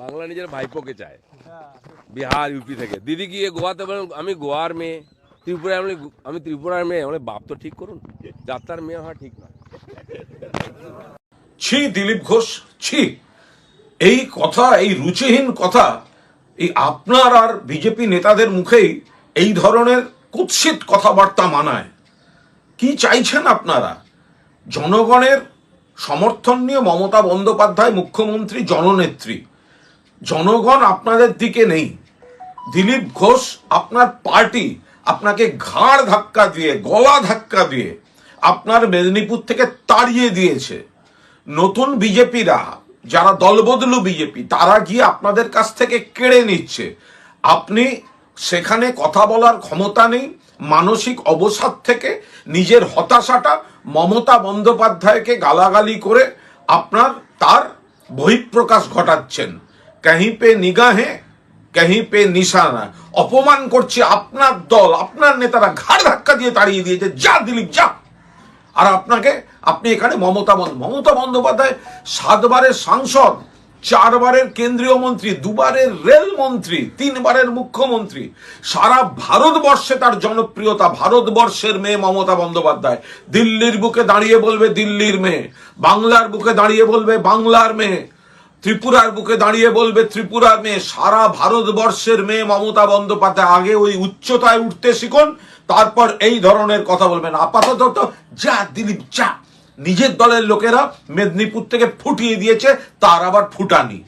বাংলা নিজের ভাইপোকে চায়। বিহার ইউপি থেকে। দিদি গিয়ে গোয়াতে বলেন আমি গোয়ার মেয়ে ত্রিপুরায় আমি আমি ত্রিপুরার মেয়ে মানে বাপ তো ঠিক করুন। যাত্রার মেয়ে হওয়া ঠিক না ছি দিলীপ ঘোষ ছি। এই কথা এই রুচিহীন কথা এই আপনার আর বিজেপি নেতাদের মুখেই এই ধরনের কুৎসিত কথাবার্তা মানায়। কি চাইছেন আপনারা? জনগণের সমর্থন নিয়ে মমতা বন্দ্যোপাধ্যায় মুখ্যমন্ত্রী জননেত্রী। জনগণ আপনাদের দিকে নেই। দিলীপ ঘোষ আপনার পার্টি, আপনাকে ঘাড় ধাক্কা দিয়ে, গলা ধাক্কা দিয়ে আপনার মেদিনীপুর থেকে তাড়িয়ে দিয়েছে। নতুন বিজেপিরা, যারা দলবদলু বিজেপি, তারা গিয়ে আপনাদের কাছ থেকে কেড়ে নিচ্ছে। আপনি সেখানে কথা বলার ক্ষমতা নেই, মানসিক অবসাদ থেকে নিজের হতাশাটা মমতা বন্দ্যোপাধ্যায়কে গালাগালি করে আপনার তার বহিঃপ্রকাশ ঘটাচ্ছেন। কাহি পে নিগাহে কাহি পে নিশানা অপমান করছে আপনার দল, আপনার নেতারা, ঘাড় ধাক্কা দিয়ে তাড়িয়ে দিয়েছে, যা দিলীপ, যা। আর আপনাকে, আপনি এখানে মমতা বন্দ মমতা বন্দ্যোপাধ্যায় সাতবারের সাংসদ চারবারের কেন্দ্রীয় মন্ত্রী, দুবারের রেল মন্ত্রী, তিনবারের মুখ্যমন্ত্রী। সারা ভারতবর্ষে তার জনপ্রিয়তা, ভারতবর্ষের মেয়ে মমতা বন্দ্যোপাধ্যায়। দিল্লির বুকে দাঁড়িয়ে বলবে দিল্লির মেয়ে, বাংলার বুকে দাঁড়িয়ে বলবে বাংলার মেয়ে, ত্রিপুরার বুকে দাঁড়িয়ে বলবে ত্রিপুরার মেয়ে। সারা ভারতবর্ষের মেয়ে মমতা বন্দ্যোপাধ্যায় আগে ওই উচ্চতায় উঠতে শিখুন, তারপর এই ধরনের কথা বলবেন। আপাতত যা দিলীপ, যা। নিজের দলের লোকেরা মেদিনীপুর থেকে ফুটিয়ে দিয়েছে তার আবার ফুটানি।